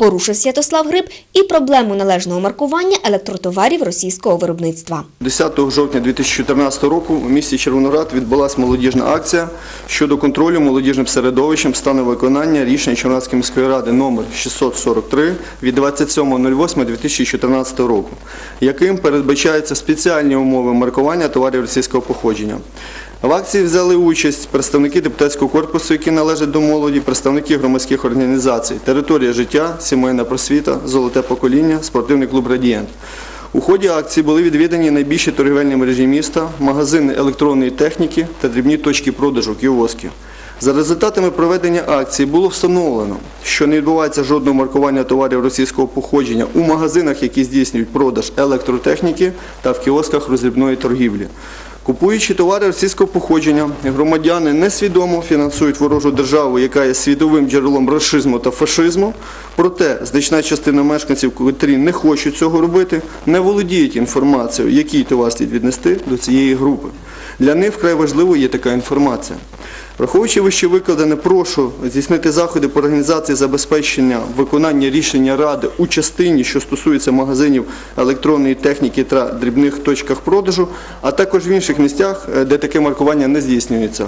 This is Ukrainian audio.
порушив Святослав Гриб і проблему належного маркування електротоварів російського виробництва. 10 жовтня 2014 року у місті Червоноград відбулася молодіжна акція щодо контролю молодіжним середовищем стану виконання рішення Червоноградської міської ради номер 643 від 27.08.2014 року, яким передбачаються спеціальні умови маркування товарів російського походження. В акції взяли участь представники депутатського корпусу, які належать до молоді, представники громадських організацій, територія життя, сімейна просвіта, золоте покоління, спортивний клуб Радієнт. У ході акції були відвідані найбільші торгівельні мережі міста, магазини електронної техніки та дрібні точки продажу кіоски. За результатами проведення акції було встановлено, що не відбувається жодного маркування товарів російського походження у магазинах, які здійснюють продаж електротехніки та в кіосках роздрібної торгівлі. Купуючи товари російського походження, громадяни несвідомо фінансують ворожу державу, яка є світовим джерелом расизму та фашизму. Проте значна частина мешканців, котрі не хочуть цього робити, не володіють інформацією, який товар слід віднести до цієї групи. Для них вкрай важливою є така інформація. Враховуючи вище викладене, прошу здійснити заходи по організації забезпечення виконання рішення Ради у частині, що стосується магазинів електронної техніки та дрібних точках продажу, а також в інших місцях, е, де таке маркування не здійснюється.